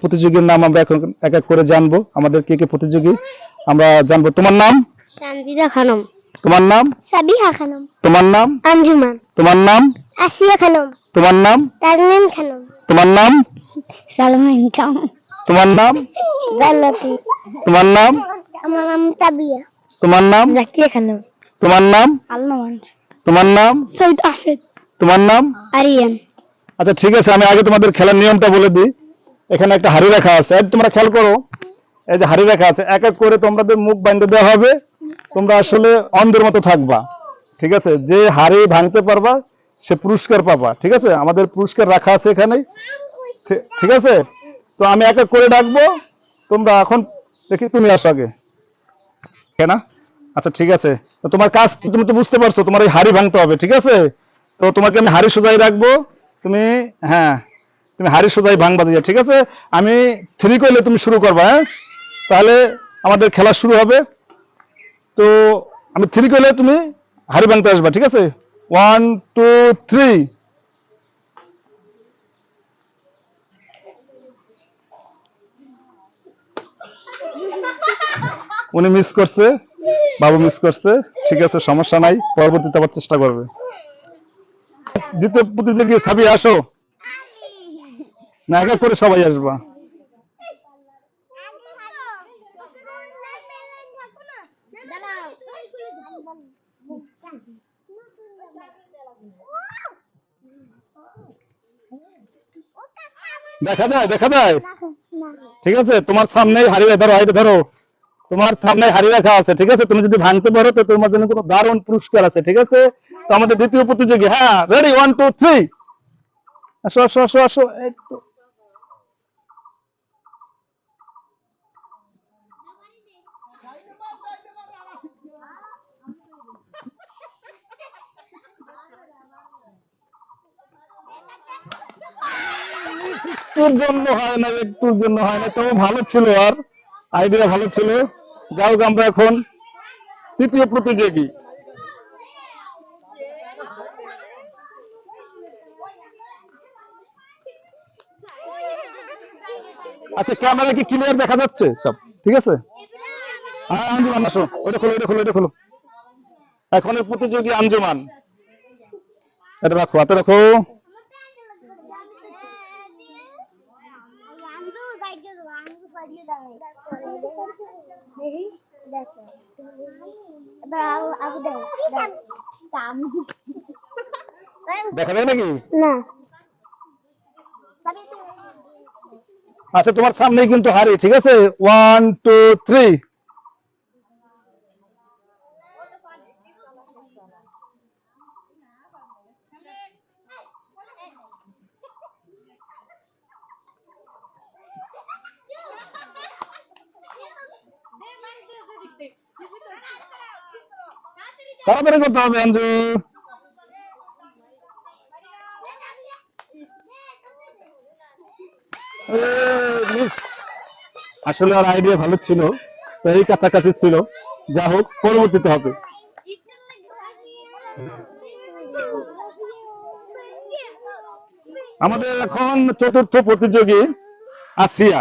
প্রতিযোগীর নাম আমরা এখন এক এক করে জানব। আমাদের কে কে প্রতিযোগী? আমরা জানব। তোমার নাম? তানজিদা খানম। তোমার নাম? সাবিহা খানম। তোমার নাম? আঞ্জুমান। তোমার নাম? আসিয়া খানম। তোমার নাম? তাজমিন খানম। তোমার নাম? সালমান খান তোমার নাম? জান্নাতি তোমার নাম? আমার নাম তাবিয়া। তোমার নাম? জাকিয়া খানম। তোমার নাম? আলমান তোমার নাম? সৈয়দ আহমেদ তোমার নাম? আরিয়ান। আচ্ছা ঠিক আছে আমি আগে তোমাদের খেলার নিয়মটা বলে দিই। এখানে একটা হাড়ি রাখা আছে। এই তোমরা খেয়াল করো এই যে হাড়ি রাখা আছে এক এক করে তোমাদের মুখ বাঁধতে দেওয়া হবে। তোমরা আসলে অন্ধের মতো থাকবা। ঠিক আছে? যে হাড়ি ভাঙতে পারবা সে পুরস্কার পাবা, ঠিক আছে? আমাদের পুরস্কার রাখা আছে এখানে। ঠিক আছে? তো আমি এক এক করে ডাকবো। তোমরা এখন দেখি তুমি আসো আগে। কেনা আচ্ছা ঠিক আছে। তো তোমার কাজ তুমি তো বুঝতে পারছ, তোমার এই হাড়ি ভাঙতে হবে, ঠিক আছে? তো তোমাকে আমি হাড়ি সোজাই রাখব। তুমি হ্যাঁ তুমি হাড়ি সোজাই ভাঙবা দিয়ে, ঠিক আছে? আমি থ্রি করলে তুমি শুরু করবা হ্যাঁ? তাহলে আমাদের খেলা শুরু হবে। তো আমি থ্রি করলে তুমি হাড়ি ভাঙতে আসবা, ঠিক আছে? ওয়ান টু থ্রি উনি মিস করছে, বাবু মিস করছে। ঠিক আছে, সমস্যা নাই, পরবর্তীতে আবার চেষ্টা করবে। দ্বিতীয় প্রতিযোগী, সাবি, আসো। না করে সবাই আসবা। দেখা যায় দেখা যায়। ঠিক আছে তোমার সামনে হারিয়ে ধরো হারিয়ে ধরো। তোমার সামনে হারিয়ে রাখা আছে ঠিক আছে? তুমি যদি ভাঙতে পারো তো তোমার জন্য কোনো দারুণ পুরস্কার আছে ঠিক আছে? তো আমাদের দ্বিতীয় প্রতিযোগী হ্যাঁ রেডি ওয়ান টু থ্রি আসো আসো আসো আসো একটুর জন্য হয় না, একটুর জন্য হয় না। তবে ভালো ছিল আর? আইডিয়া ভালো ছিল। যাই হোক, আমরা এখন তৃতীয় প্রতিযোগী। আচ্ছা ক্যামেরা কি ক্লিয়ার দেখা যাচ্ছে সব? ঠিক আছে? হ্যাঁ আঞ্জুমান, আসো। ওটা খোলো ওটা খোলো ওটা খোলো। এখনের প্রতিযোগী আঞ্জুমান। এটা রাখো, হাতে রাখো। দেখা যায় নাকি? না। আচ্ছা তোমার সামনেই কিন্তু হারি ঠিক আছে? ওয়ান টু থ্রি তাড়াতাড়ি করতে হবে অঞ্জু আসলে আর আইডিয়া ভালো ছিল এই কাছাকাছি ছিল। যা হোক, পরবর্তীতে হবে। আমাদের এখন চতুর্থ প্রতিযোগী আসিয়া।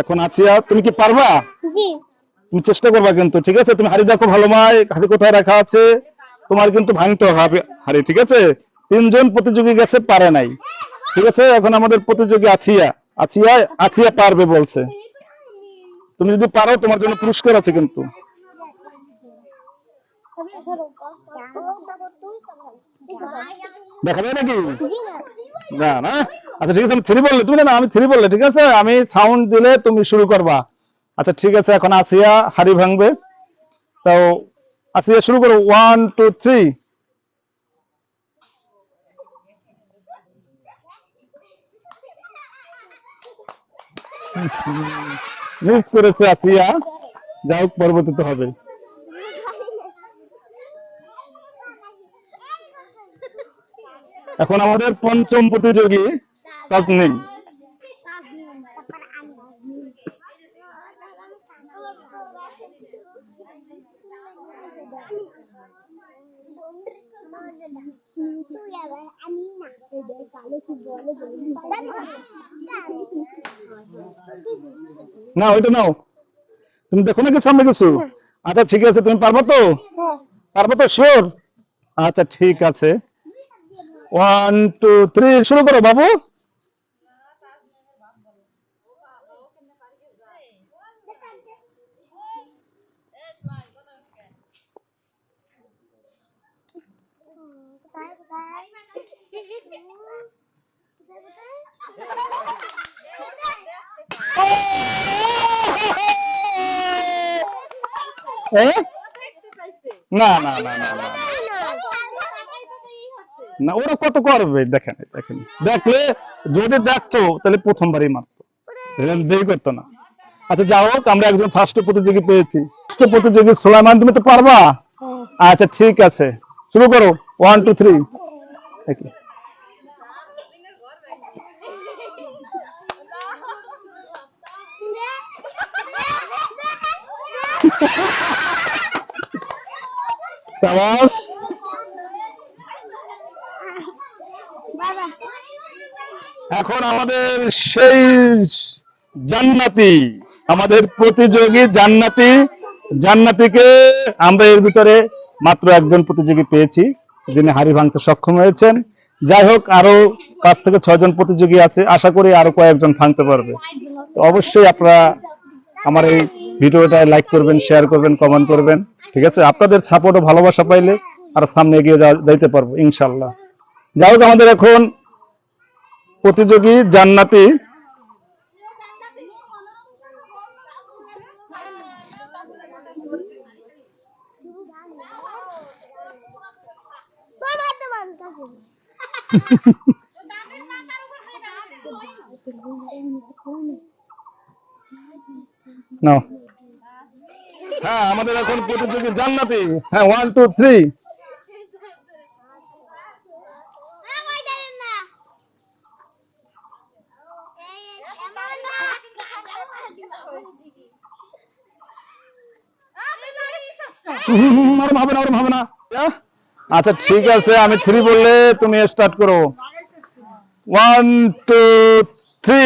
এখন আসিয়া, তুমি কি পারবা? তুমি চেষ্টা করবা কিন্তু, ঠিক আছে? তুমি হাড়ি দেখো ভালো মাই হাড়ি কোথায় রাখা আছে? তোমার কিন্তু ভাঙতে হবে হাড়ি, ঠিক আছে? তিনজন প্রতিযোগী গেছে, পারে নাই, ঠিক আছে? এখন আমাদের প্রতিযোগী আছিয়া আছিয়া আছিয়া পারবে বলছে। তুমি যদি পারো, তোমার জন্য পুরস্কার আছে কিন্তু। দেখা যায় নাকি? না না? আচ্ছা ঠিক আছে, আমি থ্রি বললে, তুমি না আমি থ্রি বললে, ঠিক আছে? আমি সাউন্ড দিলে তুমি শুরু করবা। আচ্ছা ঠিক আছে, এখন আসিয়া হাড়ি ভাঙবে। তো আসিয়া শুরু করো। ওয়ান টু থ্রি মিস করেছে আসিয়া। যাই হোক পরবর্তীতে হবে। এখন আমাদের পঞ্চম প্রতিযোগী তাজনিম না, ওইটা নাও। তুমি দেখো নাকি সামনে কিছু। আচ্ছা ঠিক আছে, তুমি পারব তো? পারব তো? শিওর আচ্ছা ঠিক আছে। ওয়ান টু থ্রি শুরু করো, বাবু। না না না না না। না ওরা কত করবে? দেখেন দেখেন। দেখলে যদি দেখতো তাহলে প্রথমবারই মারতো। দেরি করতো না। আচ্ছা যাই হোক আমরা একজন ফার্স্ট প্রতিযোগী পেয়েছি। ফার্স্ট প্রতিযোগী সোলাইমান তুমি তো পারবা? আচ্ছা ঠিক আছে। শুরু করো। ওয়ান টু থ্রি সাবাস। এখন আমাদের সেই জান্নাতি, আমাদের প্রতিযোগী জান্নাতি, জান্নাতিকে আমরা এর ভিতরে মাত্র একজন প্রতিযোগী পেয়েছি। যিনি হাড়ি ভাঙতে সক্ষম হয়েছেন। যাই হোক, আরও পাঁচ থেকে ছয় জন প্রতিযোগী আছে। আশা করি আরও কয়েকজন ভাঙতে পারবে। তো অবশ্যই আপনারা আমার এই ভিডিওটা লাইক করবেন শেয়ার করবেন কমেন্ট করবেন। ঠিক আছে? আপনাদের সাপোর্ট ও ভালোবাসা পাইলে আর সামনে এগিয়ে যাইতে পারব ইনশাল্লাহ যাই হোক, আমাদের এখন প্রতিযোগী জান্নাতি নাও। হ্যাঁ আমাদের এখন প্রতিযোগী জান্নাতি। হ্যাঁ ওয়ান টু থ্রি ওরম হবে না ওরম হবে না? আচ্ছা ঠিক আছে আমি থ্রি বললে তুমি স্টার্ট করো। ওয়ান টু থ্রি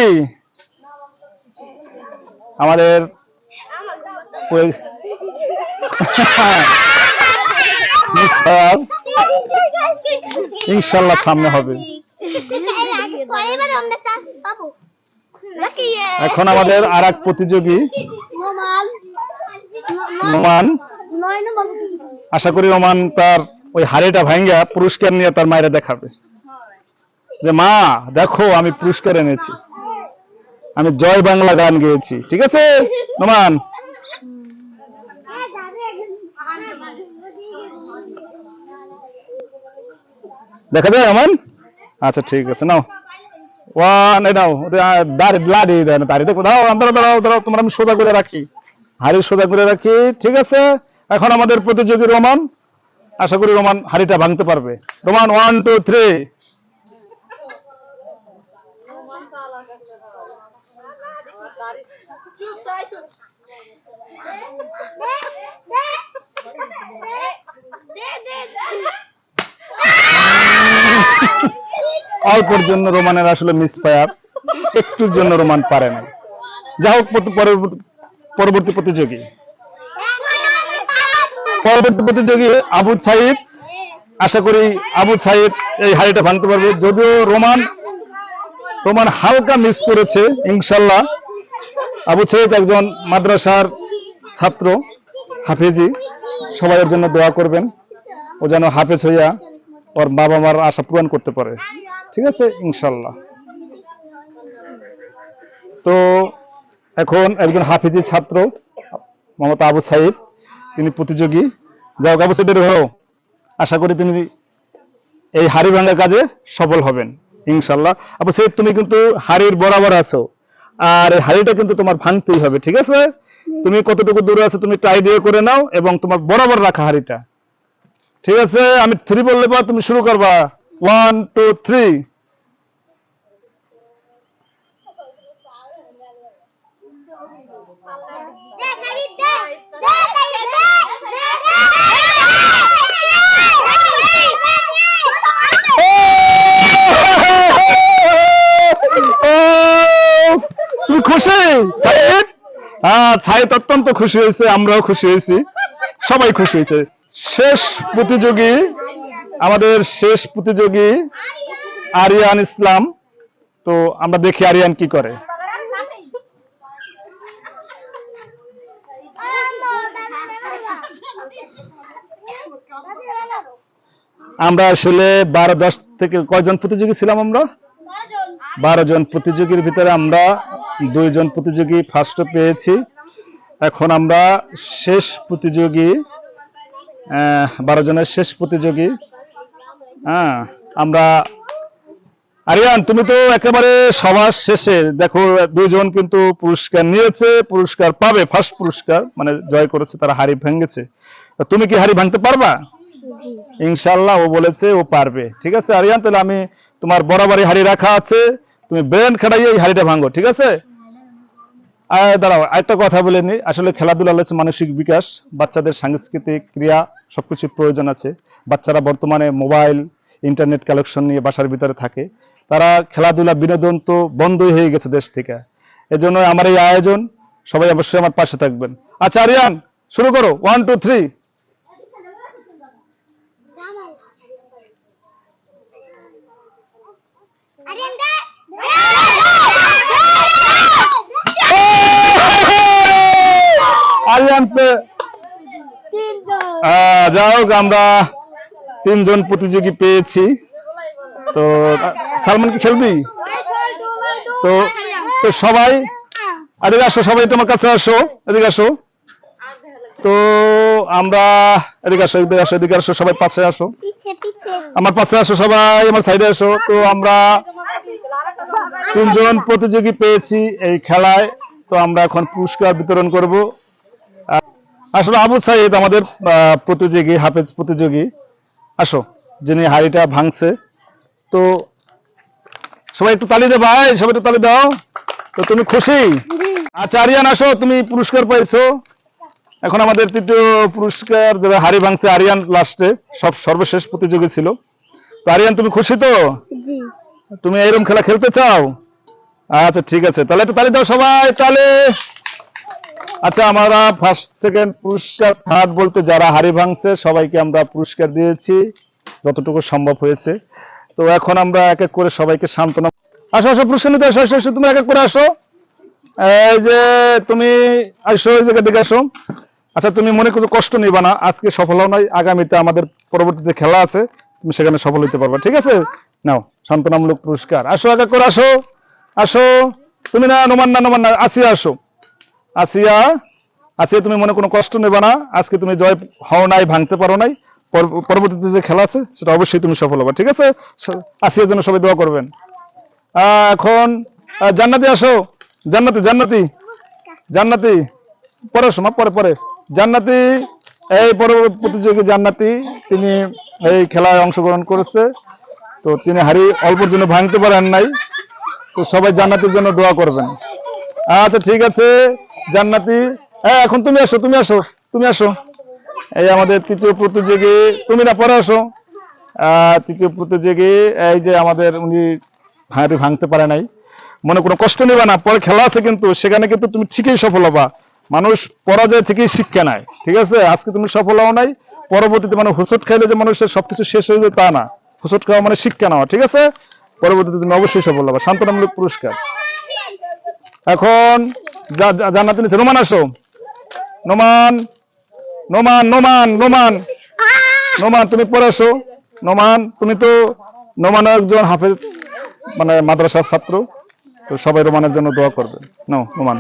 আমাদের ইনশাল্লাহ সামনে হবে। এখন আমাদের আর এক প্রতিযোগী। নোমান। আশা করি ওমান তার ওই হাড়িটা ভাঙ্গা পুরস্কার নিয়ে তার মায়েরা দেখাবে। যে মা, দেখো আমি পুরস্কার এনেছি। আমি জয় বাংলা গান গেয়েছি। ঠিক আছে? নোমান। দেখা যায় আমান আচ্ছা ঠিক আছে, নাও। দেখো দাঁড়াও, তোমার আমি সোজা করে রাখি। হাড়ি সোজা করে রাখি, ঠিক আছে? এখন আমাদের প্রতিযোগী রোমান। আশা করি রোমান হাড়িটা ভাঙতে পারবে। রোমান ওয়ান টু থ্রি অল্পের জন্য রোমানের আসলে মিস ফায়ার একটুর জন্য রোমান পারে না যা হোক পরবর্তী প্রতিযোগী। পরবর্তী প্রতিযোগী আবু সাইদ। আশা করি আবু সাইদ এই হাড়িটা ভাঙতে পারবে। যদিও রোমান রোমান হালকা মিস করেছে, ইনশাল্লাহ। আবু সাইদ একজন মাদ্রাসার ছাত্র, হাফেজি। সবাই জন্য দোয়া করবেন। ও যেন হাফেজ হইয়া ওর বাবা মার আশা পূরণ করতে পারে। ঠিক আছে? ইনশাল্লাহ। তো এখন একজন হাফিজি ছাত্র, মমতা আবু সাইদ। তিনি প্রতিযোগী। যাও আবু সাইদ হও আশা করি তিনি এই হাড়ি ভাঙার কাজে সফল হবেন ইনশাল্লাহ আবু সাইদ, তুমি কিন্তু হাড়ির বরাবর আছো, আর হাড়িটা কিন্তু তোমার ভাঙতেই হবে, ঠিক আছে? তুমি কতটুকু দূরে আছো, তুমি ট্রাই দিয়ে করে নাও, এবং তোমার বরাবর রাখা হাড়িটা। ঠিক আছে? আমি থ্রি বললে পর তুমি শুরু করবা। ওয়ান টু থ্রি খুশি? সাইদ? হ্যাঁ সাইদ অত্যন্ত খুশি হয়েছে আমরাও খুশি হয়েছি। সবাই খুশি হয়েছে। শেষ প্রতিযোগী আমাদের শেষ প্রতিযোগী আরিয়ান ইসলাম। তো আমরা দেখি আরিয়ান কি করে। আমরা আসলে বারো দশ থেকে কয়জন প্রতিযোগী ছিলাম আমরা? বারো জন প্রতিযোগীর ভিতরে আমরা দুইজন প্রতিযোগী ফার্স্ট পেয়েছি। এখন আমরা শেষ প্রতিযোগী বারো জনের শেষ প্রতিযোগী। হ্যাঁ আমরা আরিয়ান তুমি তো একেবারে সবার শেষে। দেখো দুইজন কিন্তু পুরস্কার নিয়েছে পুরস্কার পাবে ফার্স্ট পুরস্কার মানে জয় করেছে তারা হাড়ি ভেঙেছে। তুমি কি হাড়ি ভাঙতে পারবা? ইনশাল্লাহ ও বলেছে ও পারবে। ঠিক আছে আরিয়ান তাহলে আমি তোমার বরাবরই হাড়ি রাখা আছে। তুমি ব্রেন খাটাইয়ে এই হাড়িটা ভাঙো, ঠিক আছে? আর দাঁড়াও একটা কথা বলে নি। আসলে খেলাধুলা হচ্ছে মানসিক বিকাশ, বাচ্চাদের সাংস্কৃতিক ক্রিয়া সবকিছুর প্রয়োজন আছে। বাচ্চারা বর্তমানে মোবাইল, ইন্টারনেট কালেকশন নিয়ে বাসার ভিতরে থাকে। তারা খেলাধুলা, বিনোদন তো বন্ধই হয়ে গেছে দেশ থেকে। এজন্য আমার এই আয়োজন, সবাই অবশ্যই আমার পাশে থাকবেন। আচ্ছা আরিয়ান, শুরু করো। ওয়ান টু থ্রি আহ, যাই হোক আমরা তিনজন প্রতিযোগী পেয়েছি। তো সালমান কি খেলবি? তো তো সবাই এদিকে আসো সবাই তোমার কাছে আসো এদিকে আসো। তো আমরা এদিকে আসো এদিকে আসো এদিকে আসো সবাই পাশে আসো। আমার পাশে আসো সবাই আমার সাইডে আসো। তো আমরা তিনজন প্রতিযোগী পেয়েছি এই খেলায়। তো আমরা এখন পুরস্কার বিতরণ করব। আসলে আবু সাইদ আমাদের প্রতিযোগী হাফেজ প্রতিযোগী। আসো যিনি হাড়িটা ভাঙছে। তো সবাই একটু তালি দে ভাই সবাই একটু তালি দাও। তো তুমি খুশি? আচ্ছা আরিয়ান আসো তুমি পুরস্কার পাইছো। এখন আমাদের তৃতীয় পুরস্কার দেবে হাড়ি ভাঙছে আরিয়ান লাস্টে সব সর্বশেষ প্রতিযোগী ছিল। তো আরিয়ান তুমি খুশি তো? জি। তুমি এরকম খেলা খেলতে চাও? আচ্ছা ঠিক আছে তাহলে একটু তালি দাও সবাই তাহলে আচ্ছা আমরা ফার্স্ট সেকেন্ড পুরস্কার থার্ড বলতে যারা হারি ভাঙছে সবাইকে আমরা পুরস্কার দিয়েছি যতটুকু সম্ভব হয়েছে। তো এখন আমরা এক এক করে সবাইকে সান্ত্বনা আসো আসো পুরস্কার নিতে আসো আসো আসো, তুমি এক এক করে আসো। এই যে তুমি আসো এই জায়গা দিকে আসো। আচ্ছা তুমি মনে করো কষ্ট নিবা না আজকে সফল হও নাই আগামীতে আমাদের পরবর্তীতে খেলা আছে তুমি সেখানে সফল হতে পারবা ঠিক আছে? নাও সান্ত্বনামূলক পুরস্কার। আসো এক এক করে আসো আসো। তুমি না নোমান না নোমান না আসিয়া আসো। আসিয়া আসিয়া তুমি মনে কোনো কষ্ট নেবে না। আজকে তুমি জয় হও নাই, ভাঙতে পারো নাই। পর- পরবর্তীতে যে খেলা আছে, সেটা অবশ্যই তুমি সফল হবে, ঠিক আছে? আসিয়ার জন্য সবাই দোয়া করবেন। এখন জান্নাতি আসো। জান্নাতি জান্নাতি। জান্নাতি। পরে মা পরে পরে। জান্নাতি, এই পর প্রতিযোগী জান্নাতি, তিনি এই খেলায় অংশগ্রহণ করেছে। তো তিনি হারি অল্পের জন্য ভাঙতে পারেন নাই। তো সবাই জান্নাতির জন্য দোয়া করবেন। আচ্ছা ঠিক আছে। জান্নাতি। হ্যাঁ এখন তুমি আসো তুমি আসো তুমি আসো। এই আমাদের তৃতীয় প্রতিযোগী। তুমি না, পরে আসো। তৃতীয় প্রতিযোগী, এই যে আমাদের উনি হাঁড়ি ভাঙতে পারে নাই। মনে কোনো কষ্ট নেবা না, পরে খেলা আছে কিন্তু, সেখানে কিন্তু তুমি ঠিকই সফল হবা। মানুষ পরাজয় থেকেই শিক্ষা নেয়, ঠিক আছে? আজকে তুমি সফল হও নাই, পরবর্তীতে মানে হুসুট খাইলে যে মানুষের সবকিছু শেষ হয়ে যায় তা না। হুসুট খাওয়া মানে শিক্ষা নেওয়া, ঠিক আছে? পরবর্তীতে তুমি অবশ্যই সফল হবা। সান্ত্বনামূলক পুরস্কার। এখন জান্নাতি নিচ্ছে নোমান, আসো। নোমান নোমান নোমান নোমান। নোমান, তুমি পড়ে আসো। নোমান, তুমি তো নোমান একজন হাফেজ মানে মাদ্রাসার ছাত্র। তো সবাই রোমানের জন্য দোয়া করবে। নো নোমান।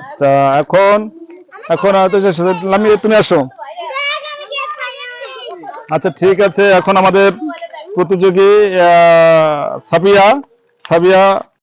আচ্ছা এখন এখন হয়তো তুমি আসো। আচ্ছা ঠিক আছে। এখন আমাদের প্রতিযোগী সাবিয়া সাবিয়া